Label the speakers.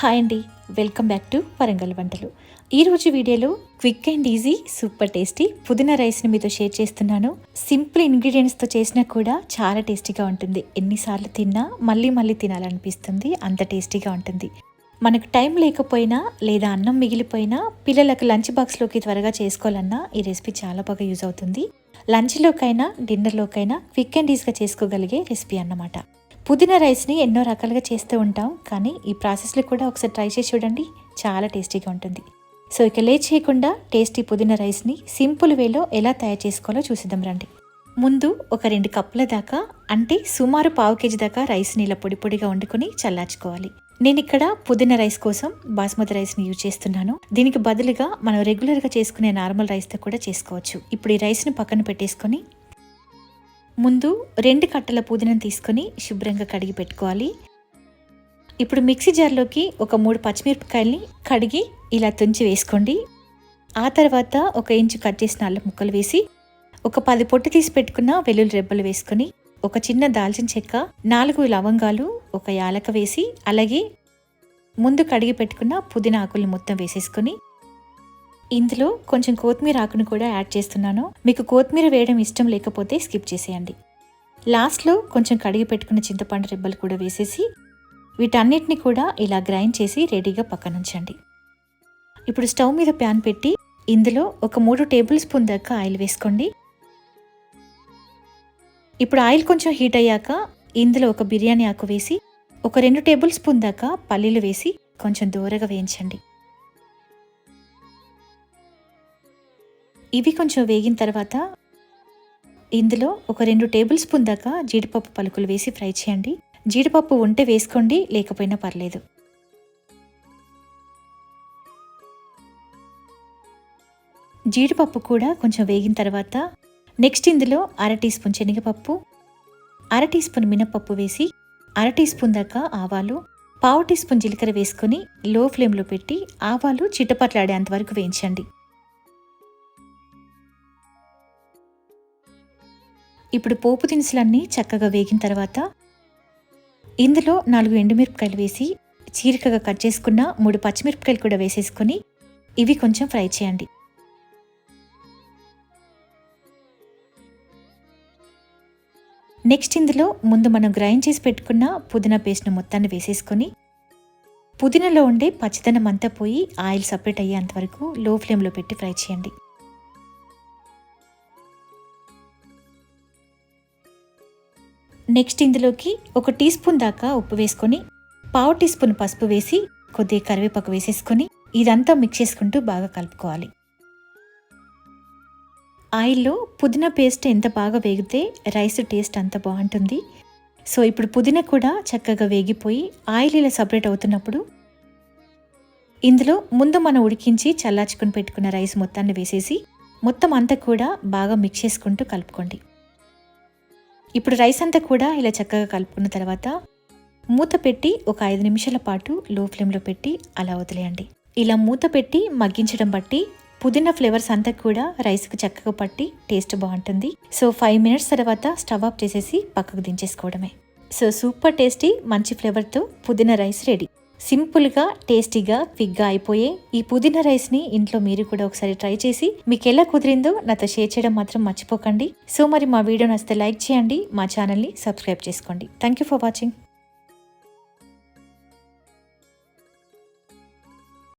Speaker 1: Hi అండి. Welcome back to Warangal వంటలు. ఈరోజు వీడియోలో quick and easy super tasty పుదీనా రైస్ని మీతో షేర్ చేస్తున్నాను. సింపుల్ ఇంగ్రీడియంట్స్తో చేసినా కూడా చాలా టేస్టీగా ఉంటుంది. ఎన్నిసార్లు తిన్నా మళ్ళీ మళ్ళీ తినాలనిపిస్తుంది. అంత టేస్టీగా ఉంటుంది. మనకు టైం లేకపోయినా లేదా అన్నం మిగిలిపోయినా పిల్లలకు లంచ్ బాక్స్లోకి త్వరగా చేసుకోవాలన్నా ఈ రెసిపీ చాలా బాగా యూజ్ అవుతుంది. లంచ్లోకైనా డిన్నర్లోకైనా క్విక్ అండ్ ఈజీగా చేసుకోగలిగే రెసిపీ అన్నమాట. పుదీనా రైస్ని ఎన్నో రకాలుగా చేస్తూ ఉంటాం కానీ ఈ ప్రాసెస్లో కూడా ఒకసారి ట్రై చేసి చూడండి. చాలా టేస్టీగా ఉంటుంది. సో ఇక లేట్ చేయకుండా టేస్టీ పుదీనా రైస్ని సింపుల్ వేలో ఎలా తయారు చేసుకోవాలో చూసిద్దాం రండి. ముందు ఒక రెండు కప్పుల దాకా అంటే సుమారు పావు కేజీ దాకా రైస్ని ఇలా పొడి పొడిగా వండుకొని చల్లార్చుకోవాలి. నేను ఇక్కడ పుదీనా రైస్ కోసం బాస్మతి రైస్ని యూజ్ చేస్తున్నాను. దీనికి బదులుగా మనం రెగ్యులర్గా చేసుకునే నార్మల్ రైస్తో కూడా చేసుకోవచ్చు. ఇప్పుడు ఈ రైస్ని పక్కన పెట్టేసుకొని ముందు రెండు కట్టల పుదీనాను తీసుకొని శుభ్రంగా కడిగి పెట్టుకోవాలి. ఇప్పుడు మిక్సీ జార్లోకి ఒక మూడు పచ్చిమిరపకాయల్ని కడిగి ఇలా తుంచి వేసుకోండి. ఆ తర్వాత ఒక ఇంచు కట్ చేసిన అల్లం ముక్కలు వేసి ఒక పది పొట్టు తీసి పెట్టుకున్న వెల్లుల్లి రెబ్బలు వేసుకొని ఒక చిన్న దాల్చిన చెక్క నాలుగు లవంగాలు ఒక యాలక వేసి అలాగే ముందు కడిగి పెట్టుకున్న పుదీనా ఆకుల్ని మొత్తం వేసేసుకొని ఇందులో కొంచెం కొత్తిమీర ఆకును కూడా యాడ్ చేస్తున్నాను. మీకు కొత్తిమీర వేయడం ఇష్టం లేకపోతే స్కిప్ చేసేయండి. లాస్ట్లో కొంచెం కడిగి పెట్టుకున్న చింతపండు రెబ్బలు కూడా వేసేసి వీటన్నిటిని కూడా ఇలా గ్రైండ్ చేసి రెడీగా పక్కనుంచండి ఇప్పుడు స్టవ్ మీద ప్యాన్ పెట్టి ఇందులో ఒక మూడు టేబుల్ స్పూన్ దాకా ఆయిల్ వేసుకోండి. ఇప్పుడు ఆయిల్ కొంచెం హీట్ అయ్యాక ఇందులో ఒక బిర్యానీ ఆకు వేసి ఒక రెండు టేబుల్ స్పూన్ దాకా పల్లీలు వేసి కొంచెం దూరగా వేయించండి. ఇవి కొంచెం వేగిన తర్వాత ఇందులో ఒక రెండు టేబుల్ స్పూన్ దాకా జీడిపప్పు పలుకులు వేసి ఫ్రై చేయండి. జీడిపప్పు ఉంటే వేసుకోండి లేకపోయినా పర్లేదు. జీడిపప్పు కూడా కొంచెం వేగిన తర్వాత నెక్స్ట్ ఇందులో అర టీ స్పూన్ శనగపప్పు అర టీ స్పూన్ మినపప్పు వేసి అర టీ స్పూన్ దాకా ఆవాలు పావు టీ స్పూన్ జీలకర్ర వేసుకొని లో ఫ్లేమ్లో పెట్టి ఆవాలు చిట్టపట్లాడేంత వరకు వేయించండి. ఇప్పుడు పోపు దినుసులన్నీ చక్కగా వేగిన తర్వాత ఇందులో నాలుగు ఎండుమిరపకాయలు వేసి చీరికగా కట్ చేసుకున్న మూడు పచ్చిమిరపకాయలు కూడా వేసేసుకొని ఇవి కొంచెం ఫ్రై చేయండి. నెక్స్ట్ ఇందులో ముందు మనం గ్రైండ్ చేసి పెట్టుకున్న పుదీనా పేస్ట్ను మొత్తాన్ని వేసేసుకొని పుదీనాలో ఉండే పచ్చిదనం అంతా పోయి ఆయిల్ సపరేట్ అయ్యేంత వరకు లో ఫ్లేమ్లో పెట్టి ఫ్రై చేయండి. నెక్స్ట్ ఇందులోకి ఒక టీ స్పూన్ దాకా ఉప్పు వేసుకొని పావు టీ స్పూన్ పసుపు వేసి కొద్దిగా కరివేపాకు వేసేసుకొని ఇదంతా మిక్స్ చేసుకుంటూ బాగా కలుపుకోవాలి. ఆయిల్లో పుదీనా పేస్ట్ ఎంత బాగా వేగితే రైస్ టేస్ట్ అంత బాగుంటుంది. సో ఇప్పుడు పుదీనా కూడా చక్కగా వేగిపోయి ఆయిల్ ఇలా సపరేట్ అవుతున్నప్పుడు ఇందులో ముందు మనం ఉడికించి చల్లార్చుకుని పెట్టుకున్న రైస్ మొత్తాన్ని వేసేసి మొత్తం అంతా కూడా బాగా మిక్స్ చేసుకుంటూ కలుపుకోండి. ఇప్పుడు రైస్ అంతా కూడా ఇలా చక్కగా కలుపుకున్న తర్వాత మూత పెట్టి ఒక ఐదు నిమిషాల పాటు లో ఫ్లేమ్లో పెట్టి అలా వదిలేయండి. ఇలా మూత పెట్టి మగ్గించడం బట్టి పుదీనా ఫ్లేవర్స్ అంతా కూడా రైస్కి చక్కగా పట్టి టేస్ట్ బాగుంటుంది. సో ఫైవ్ మినిట్స్ తర్వాత స్టవ్ ఆఫ్ చేసేసి పక్కకు దించేసుకోవడమే. సో సూపర్ టేస్టీ మంచి ఫ్లేవర్తో పుదీనా రైస్ రెడీ. సింపుల్గా టేస్టీగా క్విక్గా అయిపోయే ఈ పుదీనా రైస్ని ఇంట్లో మీరు కూడా ఒకసారి ట్రై చేసి మీకు ఎలా కుదిరిందో నాతో షేర్ చేయడం మాత్రం మర్చిపోకండి. సో మరి మా వీడియో నచ్చితే లైక్ చేయండి మా ఛానల్ని సబ్స్క్రైబ్ చేసుకోండి. Thank you for watching.